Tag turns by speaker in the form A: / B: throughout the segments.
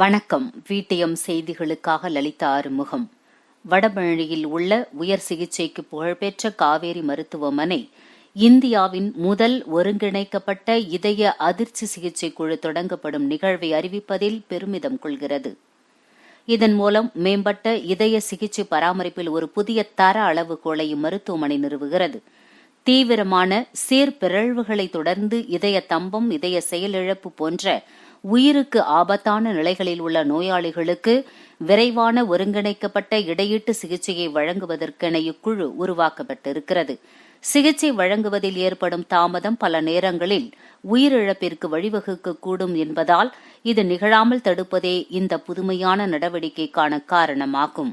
A: வணக்கம். வீட்டியம் செய்திகளுக்காக லலிதா ஆறுமுகம். வடபழனியில் உள்ள உயர் சிகிச்சைக்கு புகழ்பெற்ற காவேரி மருத்துவமனை இந்தியாவின் முதல் ஒருங்கிணைக்கப்பட்ட இதய அதிர்ச்சி சிகிச்சை குழு தொடங்கப்படும் நிகழ்வை அறிவிப்பதில் பெருமிதம் கொள்கிறது. இதன் மூலம் மேம்பட்ட இதய சிகிச்சை பராமரிப்பில் ஒரு புதிய தர அளவுகோலை இம்மருத்துவமனை நிறுவுகிறது. தீவிரமான சீர்பிறழ்வுகளை தொடர்ந்து இதய தம்பம் இதய செயலிழப்பு போன்ற உயிருக்கு ஆபத்தான நிலைகளில் உள்ள நோயாளிகளுக்கு விரைவான ஒருங்கிணைக்கப்பட்ட இடையீட்டு சிகிச்சையை வழங்குவதற்கென இக்குழு உருவாக்கப்பட்டிருக்கிறது. சிகிச்சை வழங்குவதில் ஏற்படும் தாமதம் பல நேரங்களில் உயிரிழப்பிற்கு வழிவகுக்கக்கூடும் என்பதால் இது நிகழாமல் தடுப்பதே இந்த புதுமையான நடவடிக்கைக்கான காரணமாகும்.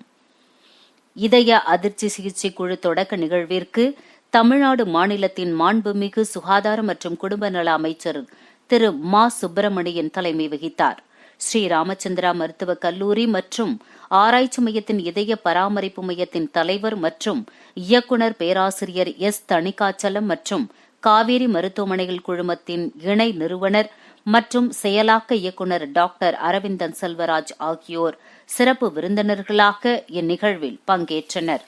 A: இதய அதிர்ச்சி சிகிச்சை குழு தொடக்க நிகழ்விற்கு தமிழ்நாடு மாநிலத்தின் மாண்புமிகு சுகாதார மற்றும் குடும்ப நல அமைச்சர் திரு மா சுப்பிரமணியன் தலைமை வகித்தார். ஸ்ரீ ராமச்சந்திரா மருத்துவக் கல்லூரி மற்றும் ஆராய்ச்சி மையத்தின் இதய பராமரிப்பு மையத்தின் தலைவர் மற்றும் இயக்குநர் பேராசிரியர் எஸ். தணிகாச்சலம் மற்றும் காவேரி மருத்துவமனைகள் குழுமத்தின் இணை நிறுவனர் மற்றும் செயலாக்க இயக்குநர் டாக்டர் அரவிந்தன் செல்வராஜ் ஆகியோர் சிறப்பு விருந்தினர்களாக இந்நிகழ்வில் பங்கேற்றனர்.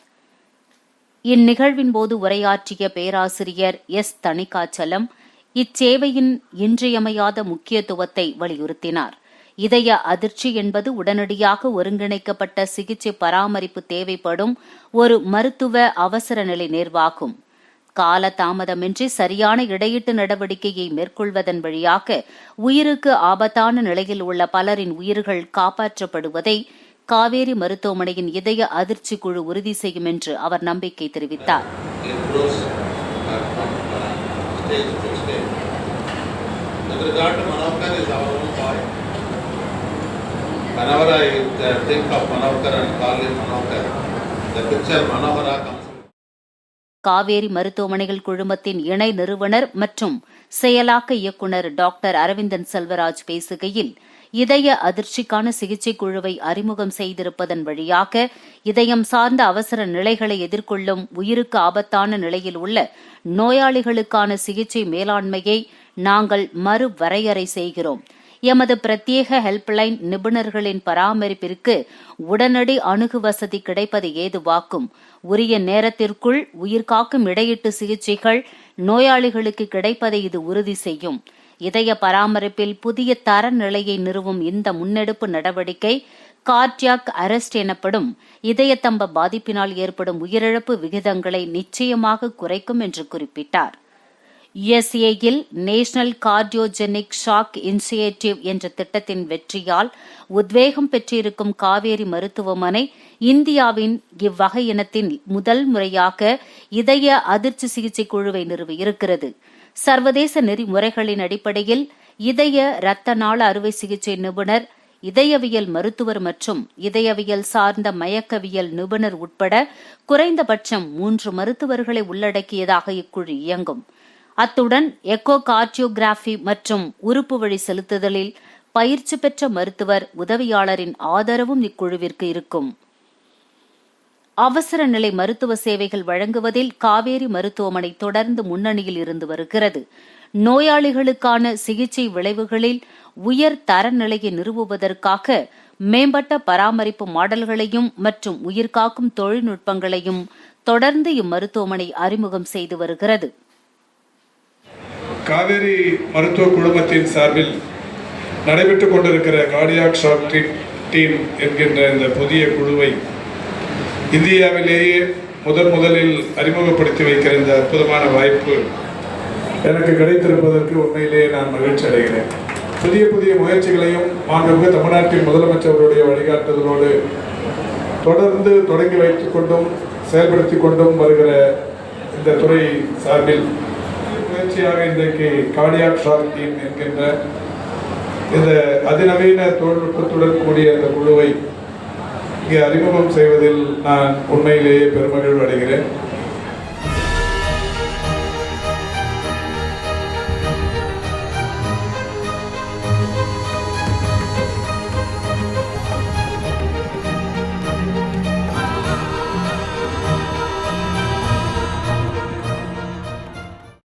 A: இந்நிகழ்வின் போது உரையாற்றிய பேராசிரியர் எஸ். தணிகாச்சலம் இச்சேவையின் இன்றியமையாத முக்கியத்துவத்தை வலியுறுத்தினார். இதய அதிர்ச்சி என்பது உடனடியாக ஒருங்கிணைக்கப்பட்ட சிகிச்சை பராமரிப்பு தேவைப்படும் ஒரு மருத்துவ அவசர நிலை நேர்வாகும். கால தாமதமின்றி சரியான இடையீட்டு நடவடிக்கையை மேற்கொள்வதன் வழியாக உயிருக்கு ஆபத்தான நிலையில் உள்ள பலரின் உயிர்கள் காப்பாற்றப்படுவதை காவேரி மருத்துவமனையின் இதய அதிர்ச்சி குழு உறுதி செய்யும் என்று அவர் நம்பிக்கை தெரிவித்தார்.
B: With regard to Manavkar is our own boy. Whenever I uh, think of Manavkar and call him Manavkar, the picture Manohara comes.
A: Kaveri மருத்துவமனைகள் குழுமத்தின் இணை நிறுவனர் மற்றும் செயலாக்க இயக்குநர் டாக்டர் அரவிந்தன் செல்வராஜ் பேசுகையில் இதய அதிர்ச்சிக்கான சிகிச்சை குழுவை அறிமுகம் செய்திருப்பதன் வழியாக இதயம் சார்ந்த அவசர நிலைகளை எதிர்கொள்ளும் உயிருக்கு ஆபத்தான நிலையில் உள்ள நோயாளிகளுக்கான சிகிச்சை மேலாண்மையை நாங்கள் மறுவரையறை செய்கிறோம். எமது பிரத்யேக ஹெல்ப்லைன் நிபுணர்களின் பராமரிப்பிற்கு உடனடி அணுகு வசதி கிடைப்பது ஏதுவாக்கும். உரிய நேரத்திற்குள் உயிர்காக்கும் இடையீட்டு சிகிச்சைகள் நோயாளிகளுக்கு கிடைப்பதை இது உறுதி செய்யும். இதய பராமரிப்பில் புதிய தரநிலையை நிறுவும் இந்த முன்னெடுப்பு நடவடிக்கை கார்டியாக் அரெஸ்ட் எனப்படும் இதயத்தம்ப பாதிப்பினால் ஏற்படும் உயிரிழப்பு விகிதங்களை நிச்சயமாக குறைக்கும் என்று குறிப்பிட்டார். யுஎஸ்ஏயில் நேஷனல் கார்டியோஜெனிக் ஷாக் இனிஷியேட்டிவ் என்ற திட்டத்தின் வெற்றியால் உத்வேகம் பெற்றிருக்கும் காவேரி மருத்துவமனை இந்தியாவின் இவ்வகையினத்தின் முதல் முறையாக இதய அதிர்ச்சி சிகிச்சை குழுவை நிறுவியிருக்கிறது. சர்வதேச நெறிமுறைகளின் அடிப்படையில் இதய இரத்த நாள அறுவை சிகிச்சை நிபுணர் இதயவியல் மருத்துவர் மற்றும் இதயவியல் சார்ந்த மயக்கவியல் நிபுணர் உட்பட குறைந்தபட்சம் மூன்று மருத்துவர்களை உள்ளடக்கியதாக இக்குழு இயங்கும். அத்துடன் எக்கோ கார்டியோகிராஃபி மற்றும் உறுப்பு வழி செலுத்துதலில் பயிற்சி பெற்ற மருத்துவர் உதவியாளரின் ஆதரவும் இக்குழுவிற்கு இருக்கும். அவசர நிலை மருத்துவ சேவைகள் வழங்குவதில் காவேரி மருத்துவமனை தொடர்ந்து முன்னணியில் இருந்து வருகிறது. நோயாளிகளுக்கான சிகிச்சை விளைவுகளில் உயர் தரநிலையை நிறுவுவதற்காக மேம்பட்ட பராமரிப்பு மாடல்களையும் மற்றும் உயிர்காக்கும் தொழில்நுட்பங்களையும் தொடர்ந்து இம்மருத்துவமனை அறிமுகம் செய்து வருகிறது.
C: காவேரி மருத்துவ குழுமத்தின் சார்பில் நடைபெற்றுக் கொண்டிருக்கிற கார்டியாக் ஷாக் டீம் என்கின்ற இந்த புதிய குழுவை இந்தியாவிலேயே முதன் முதலில் அறிமுகப்படுத்தி வைக்கிற இந்த அற்புதமான வாய்ப்பு எனக்கு கிடைத்திருப்பதற்கு உண்மையிலேயே நான் மகிழ்ச்சி அடைகிறேன். புதிய புதிய முயற்சிகளையும் மாண்புமிகு தமிழ்நாட்டின் முதலமைச்சருடைய வழிகாட்டுதலோடு தொடர்ந்து தொடங்கி வைத்துக் கொண்டும் செயல்படுத்தி கொண்டும் வருகிற இந்த துறை சார்பில் முயற்சியாக இன்றைக்கு கார்டியாக் ஷாக் டீம் என்கின்ற இந்த அதிநவீன தொழில்நுட்பத்துடன் கூடிய அந்த குழுவை இங்கே அறிமுகம் செய்வதில் நான் உண்மையிலேயே பெருமகிழ்வு அடைகிறேன்